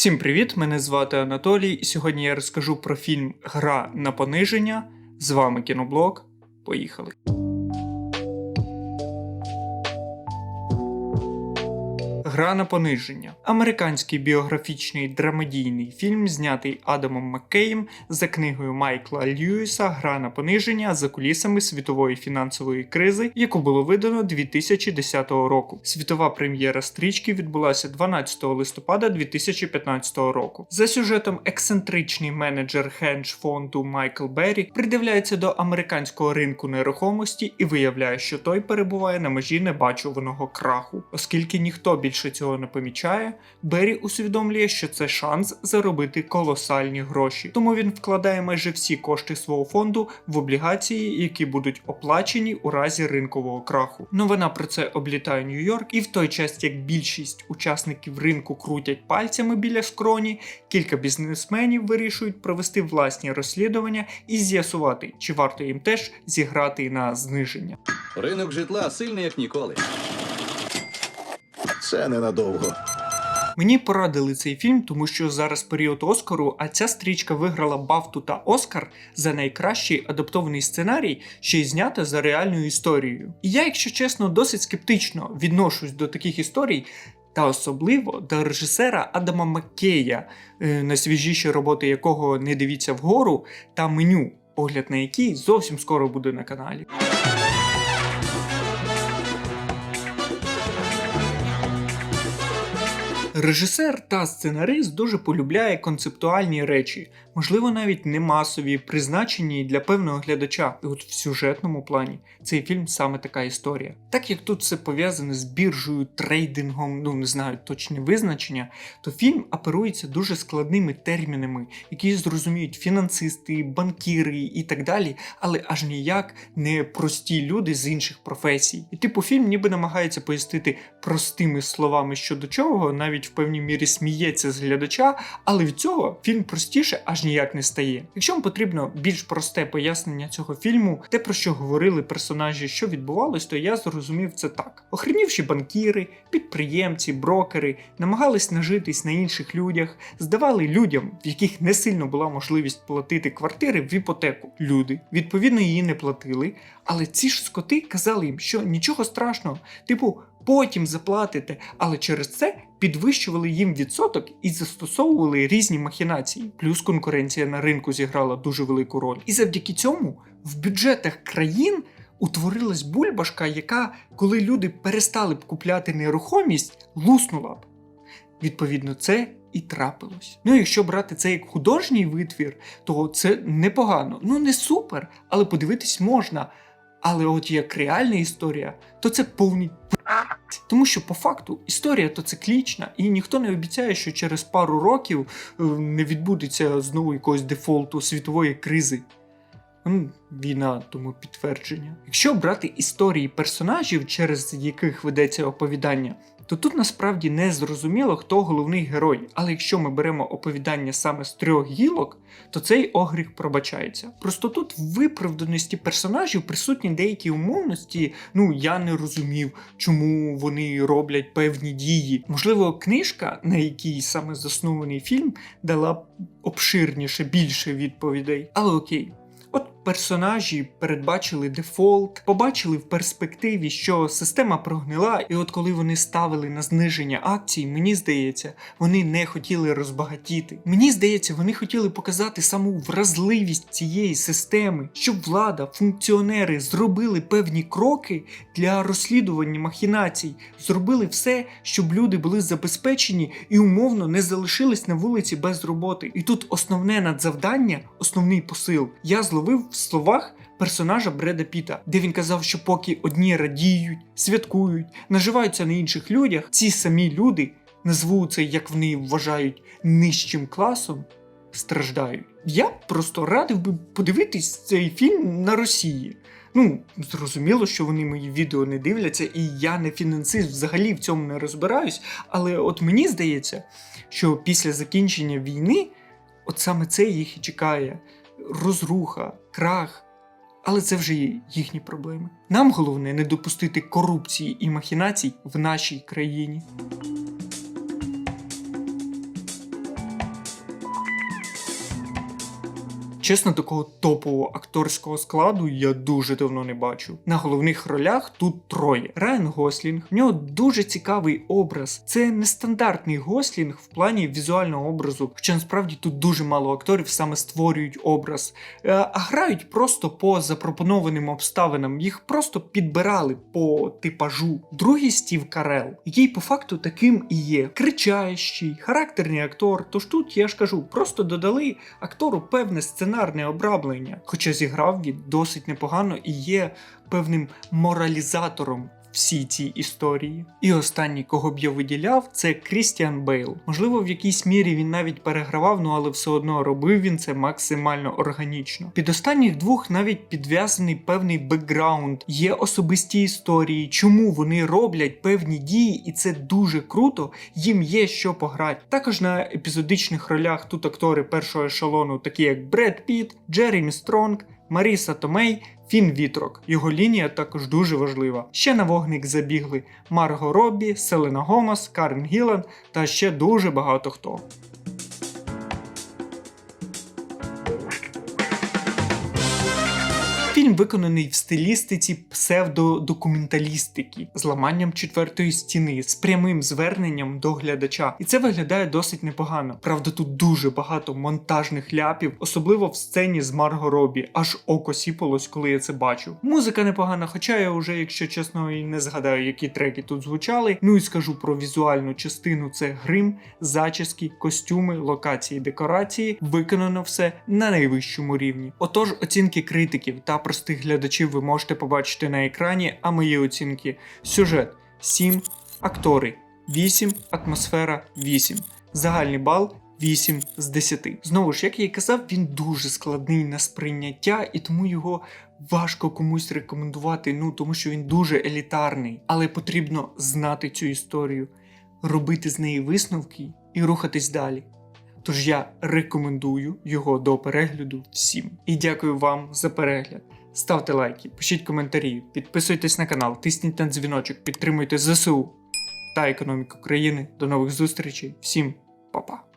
Всім привіт! Мене звати Анатолій, і сьогодні я розкажу про фільм Гра на пониження. З вами кіноблог. Поїхали. Гра на пониження. Американський біографічний драмедійний фільм, знятий Адамом Маккеєм за книгою Майкла Льюіса Гра на пониження за кулісами світової фінансової кризи, яку було видано 2010 року. Світова прем'єра стрічки відбулася 12 листопада 2015 року. За сюжетом ексцентричний менеджер хендж фонду Майкл Беррі придивляється до американського ринку нерухомості і виявляє, що той перебуває на межі небачуваного краху, оскільки ніхто більше цього не помічає. Беррі усвідомлює, що це шанс заробити колосальні гроші, тому він вкладає майже всі кошти свого фонду в облігації, які будуть оплачені у разі ринкового краху. Новина про це облітає Нью-Йорк, і в той час, як більшість учасників ринку крутять пальцями біля скроні, кілька бізнесменів вирішують провести власні розслідування і з'ясувати, чи варто їм теж зіграти на зниження. Ринок житла сильний як ніколи. Це ненадовго. Мені порадили цей фільм, тому що зараз період Оскару, а ця стрічка виграла Бафту та Оскар за найкращий адаптований сценарій, ще й знята за реальною історією. І я, якщо чесно, досить скептично відношусь до таких історій. Та особливо до режисера Адама Маккея, е, найсвіжіші роботи якого не дивіться вгору, та меню, огляд на який зовсім скоро буде на каналі. Режисер та сценарист дуже полюбляє концептуальні речі, можливо, навіть не масові, призначені для певного глядача. І от в сюжетному плані цей фільм саме така історія. Так як тут все пов'язане з біржею, трейдингом, ну не знаю точне визначення, то фільм оперується дуже складними термінами, які зрозуміють фінансисти, банкіри і так далі, але аж ніяк не прості люди з інших професій. І типу фільм ніби намагається пояснити простими словами щодо чого, навіть в певній мірі сміється з глядача, але від цього фільм простіше аж ніяк не стає. Якщо вам потрібно більш просте пояснення цього фільму, те про що говорили персонажі, що відбувалось, то я зрозумів це так: охренівші банкіри, підприємці, брокери намагались нажитись на інших людях, здавали людям, в яких не сильно була можливість платити квартири в іпотеку. Люди відповідно її не платили, але ці ж скоти казали їм, що нічого страшного, типу. Потім заплатите, але через це підвищували їм відсоток і застосовували різні махінації. Плюс конкуренція на ринку зіграла дуже велику роль. І завдяки цьому в бюджетах країн утворилась бульбашка, яка, коли люди перестали б купляти нерухомість, луснула б. Відповідно, це і трапилось. Ну, якщо брати це як художній витвір, то це непогано. Ну не супер, але подивитись можна. Але от як реальна історія, то це повні тому що по факту історія то циклічна, і ніхто не обіцяє, що через пару років е, не відбудеться знову якогось дефолту світової кризи. Війна тому підтвердження. Якщо брати історії персонажів, через яких ведеться оповідання, то тут насправді не зрозуміло, хто головний герой. Але якщо ми беремо оповідання саме з трьох гілок, то цей огріх пробачається. Просто тут в виправданості персонажів присутні деякі умовності. Ну я не розумів, чому вони роблять певні дії. Можливо, книжка, на якій саме заснований фільм, дала обширніше більше відповідей. Але окей. Персонажі передбачили дефолт, побачили в перспективі, що система прогнила, і от коли вони ставили на зниження акцій, мені здається, вони не хотіли розбагатіти. Мені здається, вони хотіли показати саму вразливість цієї системи, щоб влада, функціонери зробили певні кроки для розслідування махінацій, зробили все, щоб люди були забезпечені і умовно не залишились на вулиці без роботи. І тут основне надзавдання, основний посил, я зловив в словах персонажа Бреда Піта, де він казав, що поки одні радіють, святкують, наживаються на інших людях, ці самі люди назву це, як вони вважають, нижчим класом, страждають. Я просто радив би подивитись цей фільм на Росії. Ну, зрозуміло, що вони мої відео не дивляться, і я не фінансист взагалі в цьому не розбираюсь. Але от мені здається, що після закінчення війни, от саме це їх і чекає розруха, крах. Але це вже є їхні проблеми. Нам головне не допустити корупції і махінацій в нашій країні. Чесно, такого топового акторського складу я дуже давно не бачу. На головних ролях тут троє. Райан Гослінг, в нього дуже цікавий образ. Це нестандартний Гослінг в плані візуального образу, хоча насправді тут дуже мало акторів саме створюють образ, Е, а грають просто по запропонованим обставинам. Їх просто підбирали по типажу. Другий Стів Карел, який по факту таким і є. Кричащий, характерний актор. Тож тут я ж кажу, просто додали актору певне сценарне обраблення. Хоча зіграв він досить непогано і є певним моралізатором. Всій цій історії. І останній, кого б я виділяв, це Крістіан Бейл. Можливо, в якійсь мірі він навіть перегравав, ну але все одно робив він це максимально органічно. Під останніх двох навіть підв'язаний певний бекграунд, є особисті історії, чому вони роблять певні дії, і це дуже круто. Їм є що пограти. Також на епізодичних ролях тут актори першого ешелону, такі як Бред Піт, Джеремі Стронг. Маріса Томей, Фін Вітрок. Його лінія також дуже важлива. Ще на вогник забігли Марго Роббі, Селена Гомас, Карен Гілан та ще дуже багато хто. Фільм виконаний в стилістиці псевдодокументалістики з ламанням четвертої стіни, з прямим зверненням до глядача. І це виглядає досить непогано. Правда, тут дуже багато монтажних ляпів, особливо в сцені з Марго Робі. Аж око сіпалось, коли я це бачу. Музика непогана, хоча я вже, якщо чесно, і не згадаю, які треки тут звучали. Ну і скажу про візуальну частину: це грим, зачіски, костюми, локації, декорації. Виконано все на найвищому рівні. Отож, оцінки критиків та простих глядачів ви можете побачити на екрані, а мої оцінки: сюжет 7, актори 8, атмосфера 8, загальний бал. 8 з 10. Знову ж, як я і казав, він дуже складний на сприйняття, і тому його важко комусь рекомендувати, ну тому що він дуже елітарний. Але потрібно знати цю історію, робити з неї висновки і рухатись далі. Тож я рекомендую його до перегляду всім. І дякую вам за перегляд. Ставте лайки, пишіть коментарі, підписуйтесь на канал, тисніть на дзвіночок, підтримуйте ЗСУ та економіку країни. До нових зустрічей. Всім па-па.